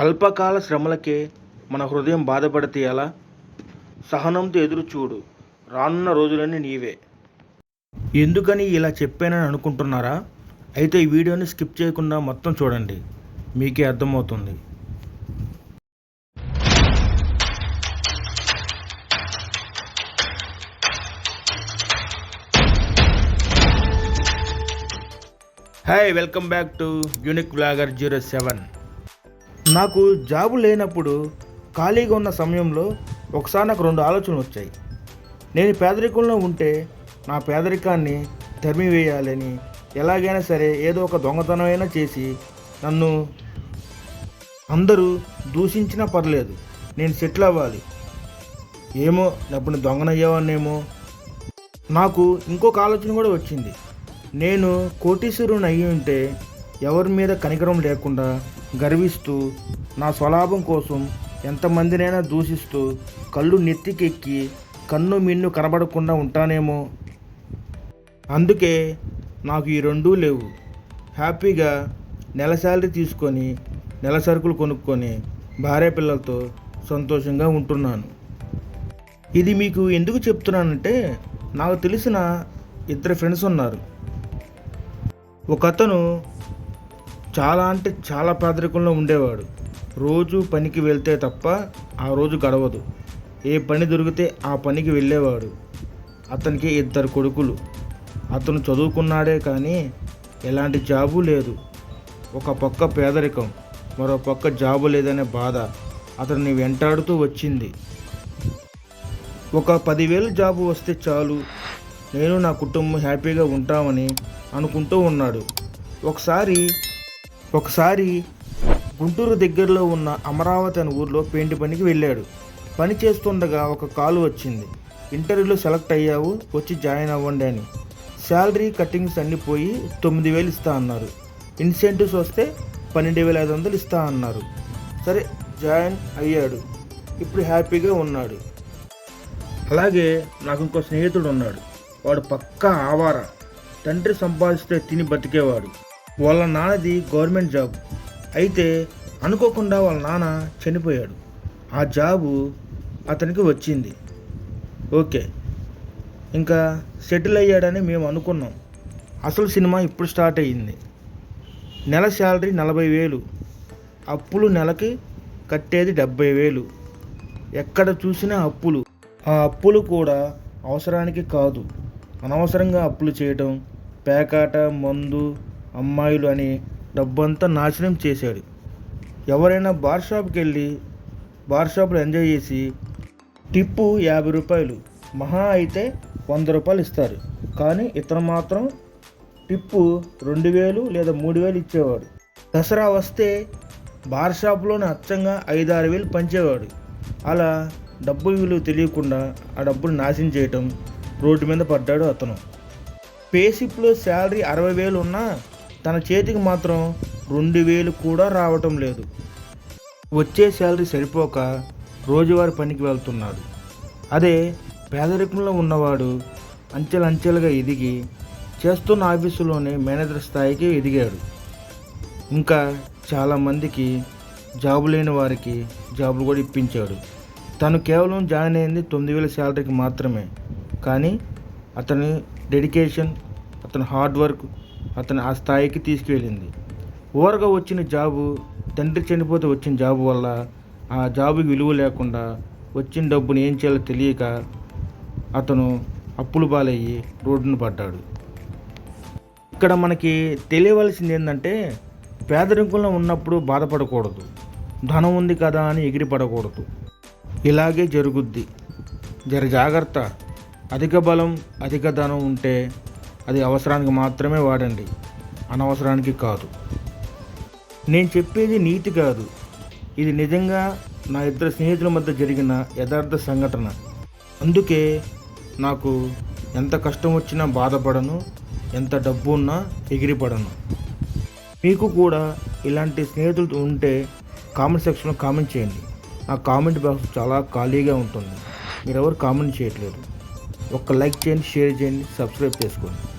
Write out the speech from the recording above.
అల్పకాల శ్రమలకే మన హృదయం బాధపడితే ఎలా? సహనంతో ఎదురు చూడు రానున్న రోజులన్నీ నీవే. ఎందుకని ఇలా చెప్పానని అనుకుంటున్నారా? అయితే ఈ వీడియోని స్కిప్ చేయకుండా మొత్తం చూడండి. మీకే అర్థమవుతుంది. Hi welcome back to unique blogger zero seven నాకు జాబు లేనప్పుడు ఖాళీగా ఉన్న సమయంలో ఒకసారి నాకు రెండు ఆలోచనలు వచ్చాయి. నేను పేదరికంలో ఉంటే నా పేదరికాన్ని తరిమివేయాలని ఎలాగైనా సరే ఏదో ఒక దొంగతనమైనా చేసి నన్ను అందరూ దూషించినా పర్లేదు నేను సెటిల్ అవ్వాలి. ఏమో అప్పుడు దొంగనయ్యేవాన్నేమో నాకు ఇంకొక ఆలోచన కూడా వచ్చింది. నేను కోటీశ్వరుని అయ్యి ఉంటే ఎవరి మీద కనికరం లేకుండా గర్విస్తూ నా స్వలాభం కోసం ఎంతమందినైనా దూషిస్తూ కళ్ళు నెత్తికెక్కి కన్ను మిన్ను కనబడకుండా ఉంటానేమో. అందుకే నాకు ఈ రెండూ లేవు. హ్యాపీగా నెల శాలరీ తీసుకొని నెల సరుకులు కొనుక్కొని భార్య పిల్లలతో సంతోషంగా ఉంటున్నాను. ఇది మీకు ఎందుకు చెప్తున్నానంటే నాకు తెలిసిన ఇద్దరు ఫ్రెండ్స్ ఉన్నారు. ఒక అతను చాలా అంటే చాలా పేదరికంలో ఉండేవాడు. రోజు పనికి వెళ్తే తప్ప ఆ రోజు గడవదు. ఏ పని దొరికితే ఆ పనికి వెళ్ళేవాడు. అతనికి ఇద్దరు కొడుకులు. అతను చదువుకున్నాడే కానీ ఎలాంటి జాబు లేదు. ఒక పక్క పేదరికం మరో పక్క జాబు లేదనే బాధ అతన్ని వెంటాడుతూ వచ్చింది. ఒక పదివేలు జాబు వస్తే చాలు. నేను నా కుటుంబం హ్యాపీగా ఉంటామని అనుకుంటూ ఉన్నాడు. ఒకసారి ఒకసారి గుంటూరు దగ్గరలో ఉన్న అమరావతి అనే ఊర్లో పెయింట్ పనికి వెళ్ళాడు. పని చేస్తుండగా ఒక కాల్ వచ్చింది. ఇంటర్వ్యూలో సెలెక్ట్ అయ్యావు వచ్చి జాయిన్ అవ్వండి అని. శాలరీ కట్టింగ్స్ అన్నీ పోయి తొమ్మిది వేలు ఇస్తా అన్నారు. ఇన్సెంటివ్స్ వస్తే పన్నెండు వేల ఐదు వందలు ఇస్తా అన్నారు. సరే జాయిన్ అయ్యాడు. ఇప్పుడు హ్యాపీగా ఉన్నాడు. అలాగే నాకు ఇంకో స్నేహితుడు ఉన్నాడు. వాడు పక్కా ఆవార. తండ్రి సంపాదిస్తే తిని బతికేవాడు. వాళ్ళ నాన్నది గవర్నమెంట్ జాబ్. అయితే అనుకోకుండా వాళ్ళ నాన్న చనిపోయాడు. ఆ జాబు అతనికి వచ్చింది. ఓకే. ఇంకా సెటిల్ అయ్యాడని మేము అనుకున్నాం. అసలు సినిమా ఇప్పుడు స్టార్ట్ అయ్యింది. నెల శాలరీ నలభై వేలు. అప్పులు నెలకి కట్టేది డెబ్బై వేలు. ఎక్కడ చూసినా అప్పులు. ఆ అప్పులు కూడా అవసరానికి కాదు. అనవసరంగా అప్పులు చేయటం పేకాట మందు అమ్మాయిలు అని డబ్బంతా నాశనం చేశాడు. ఎవరైనా బార్ షాప్కి వెళ్ళి బార్ షాప్లో ఎంజాయ్ చేసి టిప్పు యాభై రూపాయలు మహా అయితే వంద రూపాయలు ఇస్తారు. కానీ ఇతను మాత్రం టిప్పు రెండు వేలు లేదా మూడు వేలు ఇచ్చేవాడు. దసరా వస్తే బార్ షాప్లోనే అచ్చంగా ఐదు ఆరు వేలు పంచేవాడు. అలా డబ్బులు విలువ తెలియకుండా ఆ డబ్బులు నాశనం చేయటం రోడ్డు మీద పడ్డాడు అతను. పేసిప్లో శాలరీ అరవై వేలు ఉన్నా తన చేతికి మాత్రం రెండు వేలు కూడా రావటం లేదు. వచ్చే శాలరీ సరిపోక రోజువారి పనికి వెళ్తున్నాడు. అదే పేదరికంలో ఉన్నవాడు అంచెలంచెలుగా ఎదిగి చేస్తున్న ఆఫీసులోనే మేనేజర్ స్థాయికి ఎదిగాడు. ఇంకా చాలామందికి జాబు లేని వారికి జాబులు కూడా ఇప్పించాడు. తను కేవలం జాయిన్ అయింది తొమ్మిది వేల శాలరీకి మాత్రమే. కానీ అతని డెడికేషన్ అతని హార్డ్ వర్క్ అతను ఆ స్థాయికి తీసుకువెళ్ళింది. ఓరగా వచ్చిన జాబు తండ్రి చనిపోతే వచ్చిన జాబు వల్ల ఆ జాబుకి విలువ లేకుండా వచ్చిన డబ్బుని ఏం చేయాలో తెలియక అతను అప్పులు పాలయ్యి రోడ్డున పడ్డాడు. ఇక్కడ మనకి తెలియవలసింది ఏంటంటే పేదరికంలో ఉన్నప్పుడు బాధపడకూడదు. ధనం ఉంది కదా అని ఎగిరిపడకూడదు ఇలాగే జరుగుద్ది. జర జాగ్రత్త. అధిక బలం అధిక ధనం ఉంటే అది అవసరానికి మాత్రమే వాడండి. అనవసరానికి కాదు. నేను చెప్పేది నీతి కాదు. ఇది నిజంగా నా ఇద్దరు స్నేహితుల మధ్య జరిగిన యథార్థ సంఘటన. అందుకే నాకు ఎంత కష్టం వచ్చినా బాధపడను ఎంత డబ్బు ఉన్నా ఎగిరిపడను. మీకు కూడా ఇలాంటి స్నేహితులు ఉంటే కామెంట్ సెక్షన్లో కామెంట్ చేయండి. నా కామెంట్ బాక్స్ చాలా ఖాళీగా ఉంటుంది. మీరెవరు కామెంట్ చేయట్లేదు. ఒక్క లైక్ చేయండి షేర్ చేయండి సబ్స్క్రైబ్ చేసుకోండి.